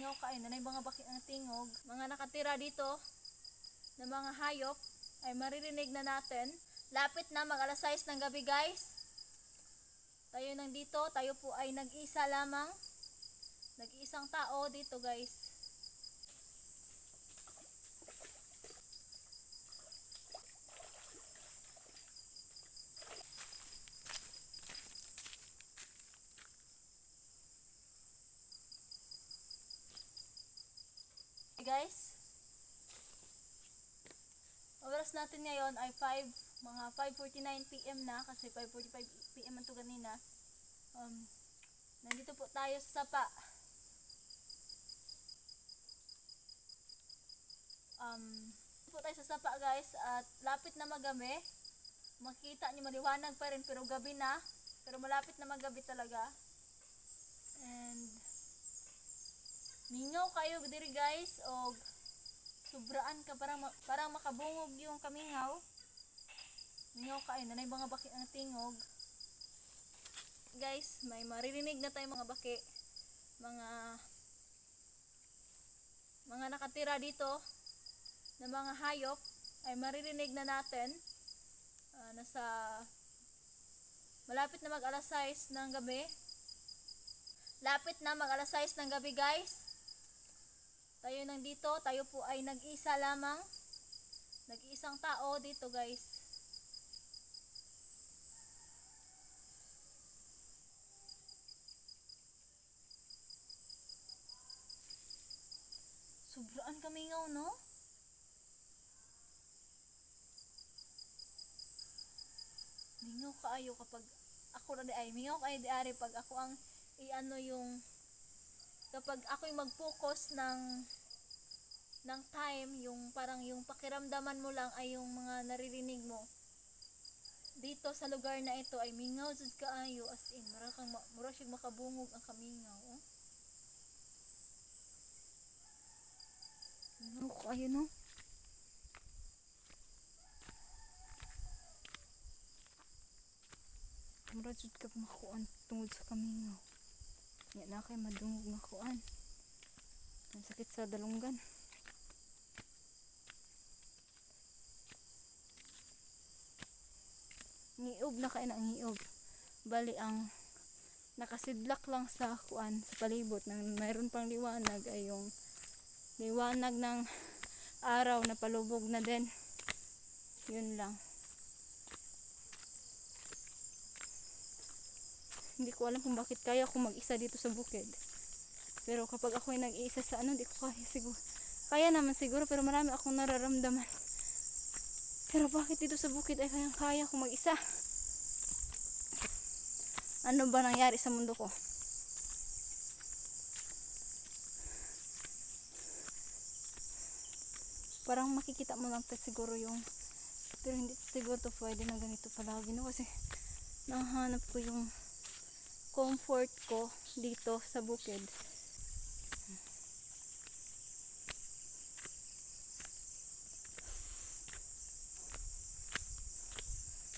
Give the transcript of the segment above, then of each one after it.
Mingaw kain, nanay mga baki ang tingog. Mga nakatira dito na mga hayop ay maririnig na natin. Lapit na mag alas 6 ng gabi guys. Tayo nandito, tayo po ay nag-isa lamang. Nag-iisang tao dito guys. Guys, oras natin ngayon ay 5, mga 5.49 p.m. na kasi 5.45 p.m. ang to kanina. Um, nandito po tayo sa sapa. Um, po tayo sa sapa guys at lapit na magabi. Makita niyo maliwanag pa rin pero gabi na. Pero malapit na magabi talaga. And mingaw kayo diri guys og sobraan ka parang ma- parang makabungog yung kamingaw. Mingaw kayo nanay mga baki ang tingog. Guys, may maririnig na tayo mga baki. Mga mga nakatira dito na mga hayop ay maririnig na natin. Ah, nasa malapit na mag alas 6 ng gabi. Lapit na mag alas 6 ng gabi guys. Tayo nandito, tayo po ay nag-isa lamang. Nag-iisang tao dito guys. Sobraan kamingaw, no? Mingaw kaayo kapag ako na di ay mingaw kaayo di ari pag ako ang iano yung kapag ako'y mag-focus ng ng time, yung parang yung pakiramdaman mo lang ay yung mga naririnig mo. Dito sa lugar na ito ay mingaw jud kaayo as in mura kang mura siya makabungog ang kamingaw. Oh. Mingaw kaayo no? Mura jud ka makuan tungod sa kamingaw. Nya na kay madungog makuan. Ang sakit sa dalunggan. Ngiob na kay na ngiob. Bali ang nakasidlak lang sa kuan sa palibot nang mayroon pang liwanag ay yung liwanag ng araw na palubog na din. Yun lang. Hindi ko alam kung bakit kaya ako mag-isa dito sa bukid. Pero kapag ako ay nag-iisa sa ano, hindi ko kaya siguro. Kaya naman siguro, pero marami akong nararamdaman. Pero bakit dito sa bukid ay kayang kaya ako mag-isa? Ano ba nangyari sa mundo ko? Parang makikita mo lang siguro yung pero hindi siguro to pwede na ganito palagi no kasi nahanap ko yung comfort ko dito sa bukid.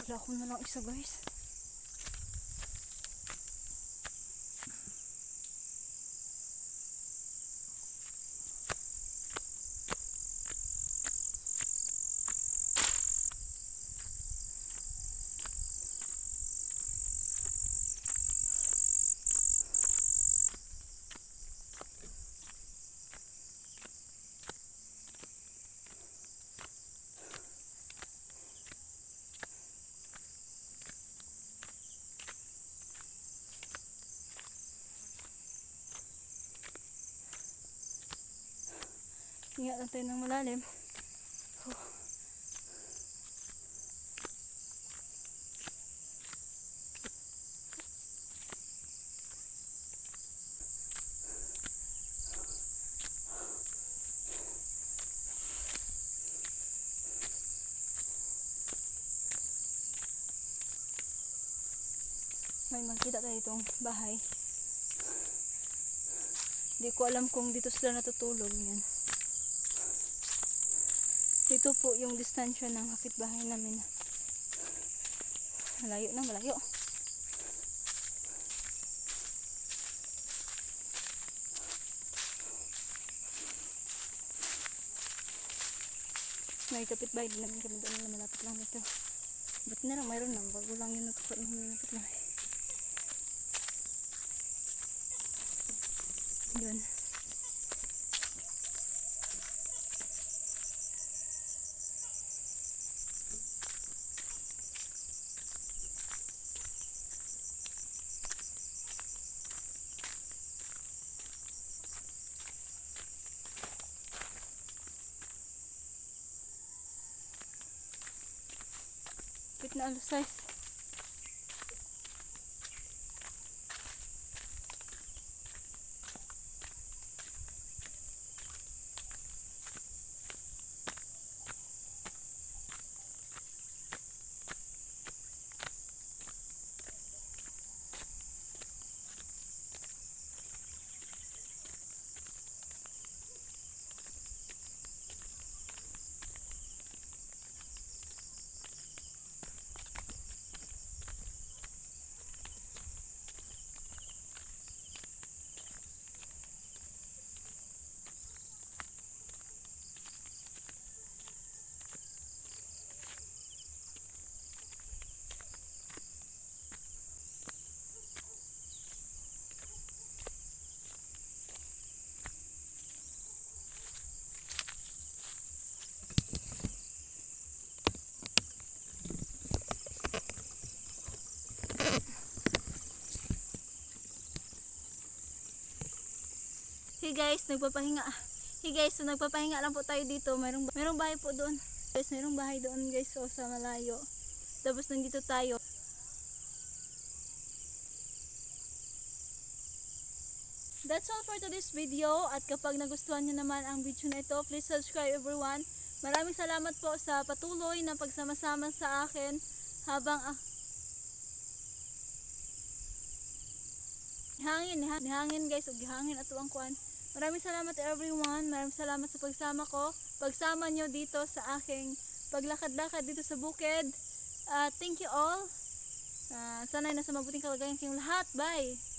Wala ko na lang isa guys. Hinga lang tayo ng malalim. May makita tayo itong bahay. Hindi ko alam kung dito sila natutulog yan. Ito po yung distansya ng kapitbahay namin. Malayo na, malayo. May kapitbahay din namin kami doon na malapit lang dito. Ba't na lang, mayroon lang. Bago lang yung nagkakaroon ng kapitbahay. Yun. Na alas. Guys, nagpapahinga. Hey guys, so nagpapahinga lang po tayo dito. Mayroong, mayroong bahay po doon. Guys, mayroong bahay doon guys, so sa malayo. Tapos nandito tayo. That's all for today's video. At kapag nagustuhan nyo naman ang video na ito, please subscribe everyone. Maraming salamat po sa patuloy na pagsama-sama sa akin habang ah, Hangin, ha- hangin guys, ug hangin ato ang kuan. Maraming salamat everyone. Maraming salamat sa pagsama ko. Pagsama nyo dito sa aking paglakad-lakad dito sa bukid. Uh, thank you all. Uh, sana'y nasa mabuting kalagayan kayong lahat. Bye!